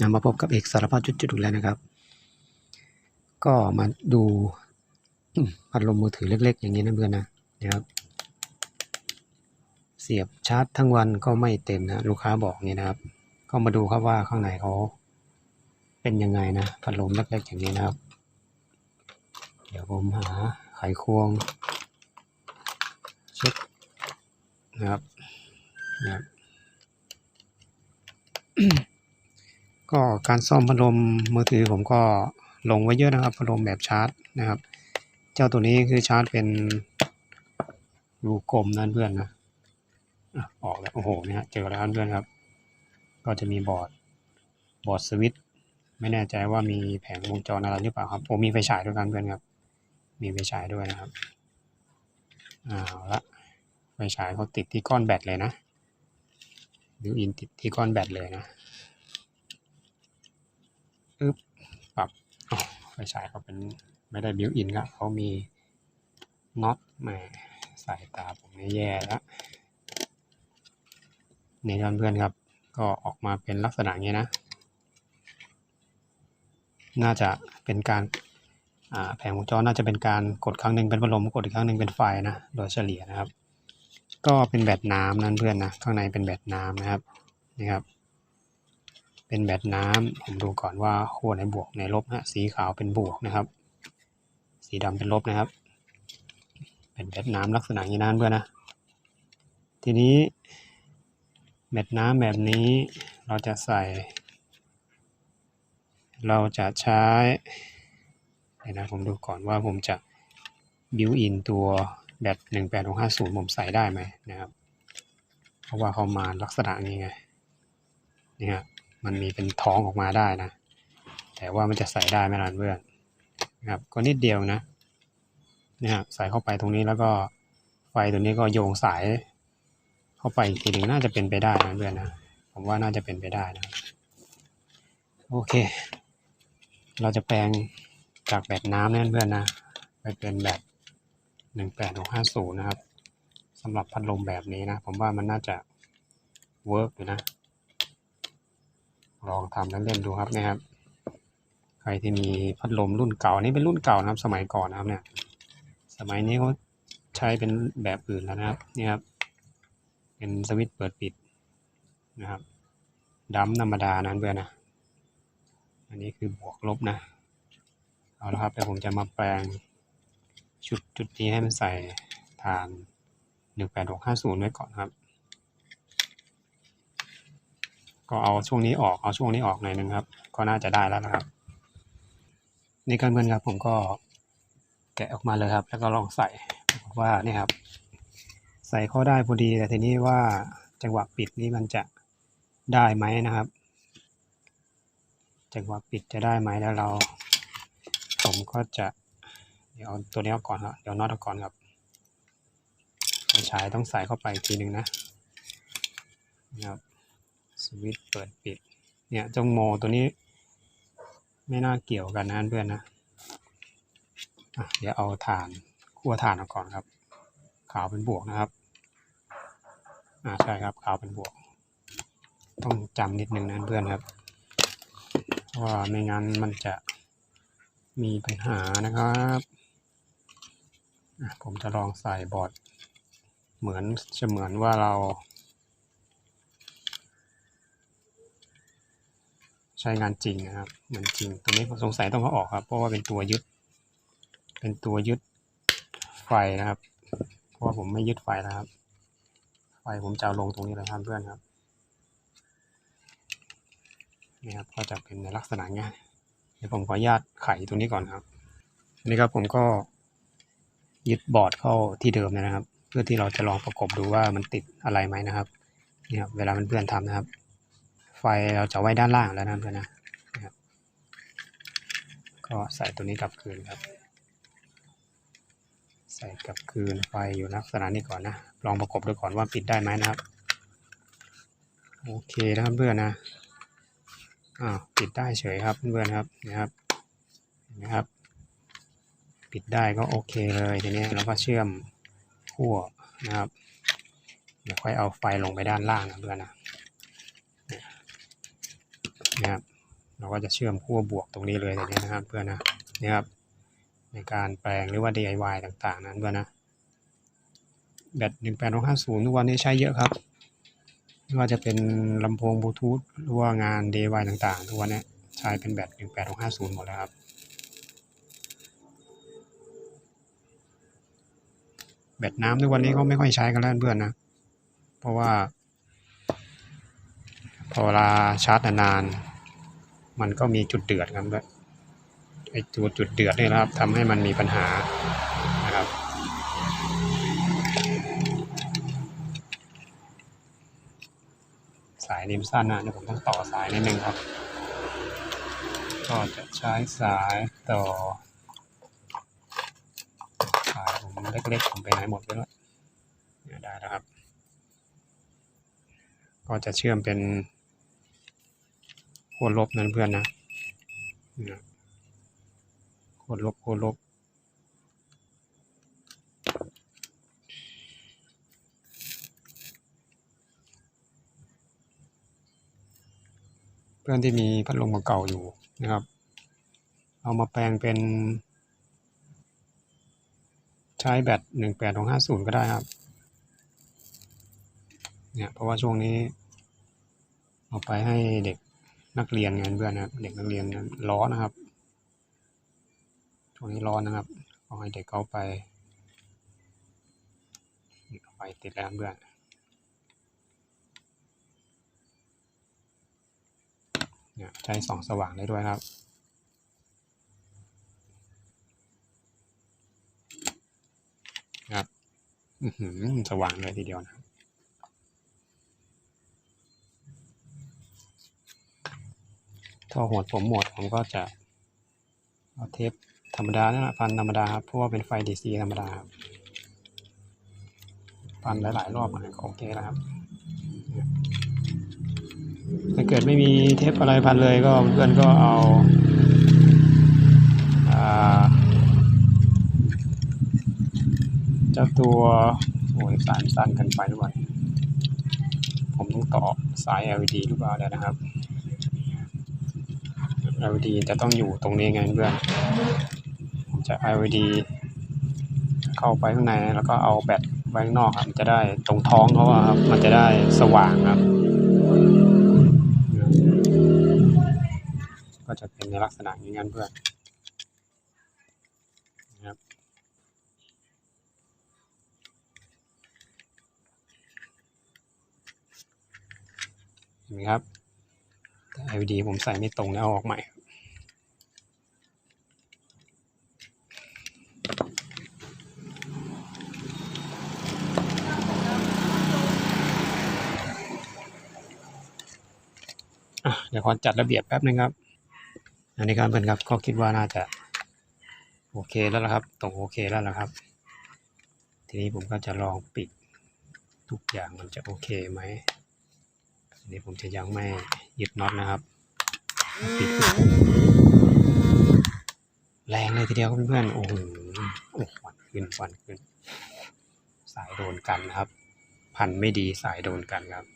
นะมาพบกับเอกสารพัดจุดๆอีกแล้วนะครับ ก็มาดูพัดลมมือถือเล็ก ๆ อย่างนี้นะเพื่อนนะนะครับ เสียบชาร์จทั้งวันก็ไม่เต็มนะลูกค้าบอกนี้นะครับ ก็มาดูครับว่าข้างในเขาเป็นยังไงนะพัดลมเล็กๆอย่างนี้นะครับ เดี๋ยวผมหาไขควงเช็คนะครับนะครับ ก็การซ่อมพัดลมมือถือผมก็ลงไว้เยอะนะครับพัดลมแบบชาร์จนะครับ เจ้าตัวนี้คือชาร์จเป็นรูกลมนั่นเพื่อนนะออกแล้วโอ้โหเนี่ยเจอแล้วเพื่อนครับ ก็จะมีบอร์ดบอร์ดสวิตช์ไม่แน่ใจว่ามีแผงวงจรอะไรหรือเปล่าครับโอ้มีไฟฉายด้วยกันเพื่อนครับ มีไฟฉายด้วยนะครับเอาละไฟฉายเขาติดที่ก้อนแบตเลยนะบิวอินติดที่ก้อนแบตเลยนะ ปึ๊บปรับไฟฉายเขาเป็นไม่ได้บิวอินครับเขามีน็อตแหมสายตาผมนี่แย่แล้วนี่เพื่อนครับ ก็ออกมาเป็นลักษณะนี้นะ น่าจะเป็นการแผงวงจรน่าจะเป็นการกดครั้งหนึ่งเป็นพัดลมกดอีกครั้งหนึ่งเป็นไฟนะ โดยเฉลี่ยนะครับ ก็เป็นแบตน้ำนั่นเพื่อนนะข้างในเป็นแบตน้ำนะครับนี่ครับ เป็นแบตน้ำผมดูก่อนว่าขั้วไหนบวกไหนลบนะสีขาวเป็นบวกนะครับ สีดำเป็นลบนะครับ เป็นแบตน้ำลักษณะอย่างนี้นเพื่อนนะ ทีนี้แบตน้ำแบบนี้เราจะใส่ เราจะใช้เดี๋ยวนะผมดูก่อนว่าผมจะบิวอินตัวแบต18650ผมใส่ได้ไหมนะครับ เพราะว่าเขามาลักษณะนี้ไงนี่ครับ มันมีเป็นท้องออกมาได้นะ แต่ว่ามันจะใส่ได้ไหมล่ะเพื่อนนะครับก็นิดเดียวนะนี่ฮะใส่เข้าไปตรงนี้แล้วก็ไฟตัวนี้ก็โยงสายเข้าไปอีกทีหนึ่งน่าจะเป็นไปได้นะเพื่อนนะผมว่าน่าจะเป็นไปได้นะโอเค เราจะแปลงจากแบตน้ำนั่นเพื่อนนะไปเป็นแบบหนึ่งแปดหกห้าศูนย์นะครับสำหรับพัดลมแบบนี้นะ ผมว่ามันน่าจะเวิร์กอยู่นะ ลองทำเล่นๆดูครับนะครับ ใครที่มีพัดลมรุ่นเก่านี้เป็นรุ่นเก่านะครับ สมัยก่อนนะครับเนี่ย สมัยนี้เขาใช้เป็นแบบอื่นแล้วนะครับนี่ครับ เป็นสวิตช์เปิดปิดนะครับดัมธรรมดานั้นเพื่อนนะ อันนี้คือบวกลบนะ เอาละครับเดี๋ยวผมจะมาแปลงชุดจุดนี้ให้มันใส่ฐานหนึ่งแปดหกห้าศูนย์ไว้ก่อนครับ ก็เอาช่วงนี้ออกเอาช่วงนี้ออกหน่อยหนึงครับ ก็น่าจะได้แล้วนะครับนี่กันเพื่อนครับผมก็แกะออกมาเลยครับ แล้วก็ลองใส่ว่านี่ครับ ใส่เข้าได้พอดีแต่ทีนี้ว่าจังหวะปิดนี่มันจะได้ไหมนะครับจังหวะปิดจะได้ไหมแล้วเรา ผมก็จะเดี๋ยวเอาตัวนี้ออกก่อนครับเดี๋ยวน็อตออกก่อนครับไฟฉายต้องใส่เข้าไปทีหนึ่งนะนะครับ สวิตช์เปิดปิด เนี่ยจงโมตัวนี้ ไม่น่าเกี่ยวกันนะเพื่อนนะเดี๋ยวเอาฐานขั้วฐานออกก่อนครับ ขาวเป็นบวกนะครับอ่าใช่ครับขาวเป็นบวก ต้องจำนิดนึงนะเพื่อนครับว่าไม่งั้นมันจะมีปัญหานะครับผมจะลองใส่บอร์ดเหมือนเสมือนว่าเรา ใช้งานจริงนะครับเหมือนจริงตรงนี้ผมสงสัยต้องเอาออกครับ เพราะว่าเป็นตัวยึด เป็นตัวยึดไฟนะครับ เพราะว่าผมไม่ยึดไฟแล้วครับ ไฟผมจะลงตรงนี้เลยครับเพื่อนครับนี่ครับก็จะเป็นในลักษณะเนี้ยเดี๋ยวผมขออนุญาตไขตัวนี้ก่อนครับนนี้ครับผมก็ยึดบอร์ดเข้าที่เดิมเลยนะครับ เพื่อที่เราจะลองประกบดูว่ามันติดอะไรไหมนะครับนี่ครับเวลาเพื่อนๆทำนะครับ ฟเราจะไว้ด้านล่างแล้วนะเพื่อนนะนะครับก็ใส่ตัวนี้กลับคืนครับ ใส่กลับคืนไฟอยู่ลักษณะนี้ก่อนนะ ลองประกบดูก่อนว่าปิดได้ไหมนะครับ โอเคนะครับเพื่อนนะอ้าวปิดได้เฉยครับเพื่อนครับนะครับนะครับ ปิดได้ก็โอเคเลยทีนี้เราก็เชื่อมขั้วนะครับเดี๋ยวค่อยเอาไฟลงไปด้านล่างนะเพื่อนนะ นะครับ เราก็จะเชื่อมขั้วบวกตรงนี้เลยอย่างนี้นะครับ เพื่อนนะนี่ครับ ในการแปลงหรือว่า DIY ต่างๆ นั้นเพื่อนนะแบต18650ทุกวันนี้ใช้เยอะครับไม่ว่าจะเป็นลำโพงบลูทูธหรือว่างาน DIY ต่างๆ ทุกวันนี้ใช้เป็นแบต18650หมดแล้วครับแบตน้ำทุกวันนี้ก็ไม่ค่อยใช้กันแล้วเพื่อนนะ เพราะว่า พอเวลาชาร์จนานๆมันก็มีจุดเดือดครับด้วยไอ้ตัวจุดเดือดนี่นะครับทำให้มันมีปัญหานะครับสายนิมสั้นนะเดี๋ยวผมต้องต่อสายนิดนึงครับ ก็จะใช้สายต่อ สายผมเล็กๆผมไปไหนหมดไปแล้วเนี่ได้แล้วครับ ก็จะเชื่อมเป็น ขั้วลบนั้นเพื่อนนะเนี่ยขั้วลบขั้วลบเพื่อนที่มีพัดลมเก่าอยู่นะครับ เอามาแปลงเป็นใช้แบตหนึ่งแปดของห้าศูนย์ก็ได้ครับ เนี่ย เพราะว่าช่วงนี้ เอาไปให้เด็ก นักเรียนกันเพื่อนนะครับ เด็กนักเรียนร้อนนะครับช่วงนี้ร้อนนะครับเอาให้เด็กเขาไปไฟติดแล้วเพื่อนเนี่ยใช้สองสว่างได้ด้วยครับครับสว่างเลยทีเดียวนะครับ ท่อหวดผมหมดผมก็จะเอาเทปธรรมดาเนี่ยนะพันธรรมดาครับเพราะว่าเป็นไฟ DC ธรรมดาครับพันหลายๆรอบมันก็โอเคแล้วครับถ้าเกิดไม่มีเทปอะไรพันเลยก็เพื่อนก็เอาเจ้าตัวโอ้ยสายสั้นกันไปด้วยผมต้องต่อสาย LED หรือเปล่าเดี๋ยนะครับ LED จะต้องอยู่ตรงนี้ไงเพื่อนผมจะ LED เข้าไปข้างในแล้วก็เอาแบตไว้ข้างนอกครับมันจะได้ตรงท้องเขาครับ มันจะได้สว่างครับ ก็จะเป็นในลักษณะอย่างนั้นเพื่อนนะครับเห็นไหมครับ แต่ LED ผมใส่ไม่ตรงแล้วเอาออกใหม่อะเดี๋ยวขอจัดระเบียบแป๊บนึงครับ อันนี้ครับเพื่อนครับก็คิดว่าน่าจะ โอเคแล้วละครับ ตรงโอเคแล้วละครับ ทีนี้ผมก็จะลองปิด ทุกอย่างมันจะโอเคไหมอันนี้ผมจะยังไม่ ยึดน็อตนะครับปิดแรงเลยทีเดียวครับเพื่อนๆโอ้โหโอ้โหควันขึ้นควันขึ้น สายโดนกันนะครับ พันไม่ดีสายโดนกันครับ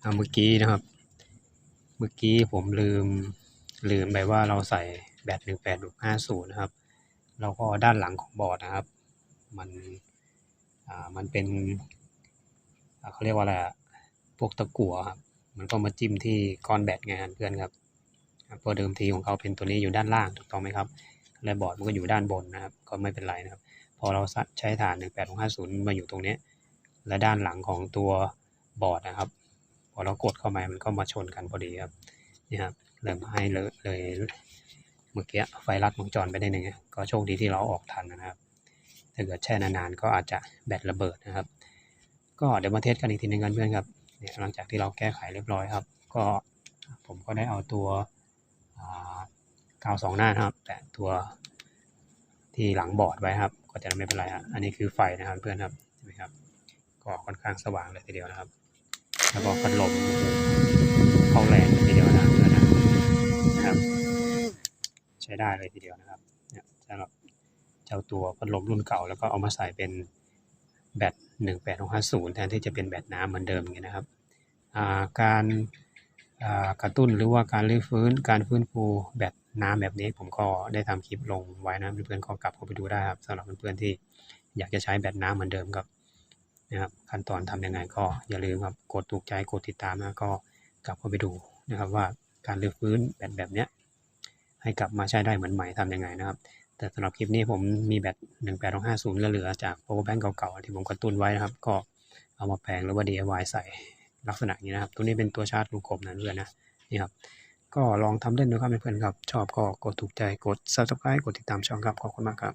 เอาเมื่อกี้นะครับ เมื่อกี้ผมลืมลืมไปว่าเราใส่แบตหนึ่งแปดห้าศูนย์นะครับเราก็ด้านหลังของบอร์ดนะครับ มันอ่ามันเป็นอ่าเขาเรียกว่าอะไรอะพวกตะกั่วครับ มันก็มาจิ้มที่ก้อนแบตไงเพื่อนครับเพราะเดิมทีของเขาเป็นตัวนี้อยู่ด้านล่างถูกต้องไหมครับ และบอร์ดมันก็อยู่ด้านบนนะครับ ก็ไม่เป็นไรนะครับ พอเราใช้ฐาน 18650 มาอยู่ตรงนี้ และด้านหลังของตัวบอร์ดนะครับ พอเรากดเข้าไปมันก็มาชนกันพอดีครับนี่ครับเริ่มให้เลยเลยเมื่อกี้ไฟลัดวงจรไปได้หนึ่งก็โชคดีที่เราออกทันนะครับถ้าเกิดแช่นานๆก็อาจจะแบตระเบิดนะครับ ก็เดี๋ยวมาเทสกันอีกทีหนึงกันเพื่อนครับ หลังจากที่เราแก้ไขเรียบร้อยครับ ก็ผมก็ได้เอาตัวกาวสองหน้านครับ แต่ตัวที่หลังบอร์ดไว้ครับ ก็จะไม่เป็นไรครับอันนี้คือไฟนะครับเพื่อนครับเห็นไหมครับ ก็ค่อนข้างสว่างเลยทีเดียวนะครับ แล้วก็พัดลมเข้าแรงทีเดียวนะเพื่อนนะนะครับ ใช้ได้เลยทีเดียวนะครับเนี่ยสำหรับเจ้าตัวพัดลมรุ่นเก่าแล้วก็เอามาใส่เป็น แบต1 8 6 5 0 แทนที่จะเป็นแบตน้ำเหมือนเดิมอย่างเงี้ยนะครับาการากระตุ้นหรือว่าการรื้อฟื้นการฟื้นฟูแบตน้ำแบบนี้ผมก็ได้ทำคลิปลงไว้นะเพื่อนๆก็กลับเข้าไปดูได้ครับสำหรับเพื่อนๆที่อยากจะใช้แบตน้ำเหมือนเดิมครับนะครับขั้นตอนทำยังไงก็อย่าลืมครับกดถูกใจกดติดตามนะก็กลับเข้าไปดูนะครับว่าการรื้อฟื้นแบตแบบเนี้ยให้กลับมาใช้ได้เหมือนใหม่ทำยังไงนะครับ แต่สำหรับคลิปนี้ผมมีแบต18250เหลือๆจาก power bank เก่าๆ ที่ผมกระตุ้นไว้นะครับ ก็เอามาแปลงหรือว่า DIY ใส่ลักษณะนี้นะครับ ตัวนี้เป็นตัวชาร์จลูกกลมนะเพื่อนนะนี่ครับ ก็ลองทำเล่นดูครับเพื่อนๆครับ ชอบก็กดถูกใจกด subscribe กดติดตามช่องครับขอบคุณมากครับ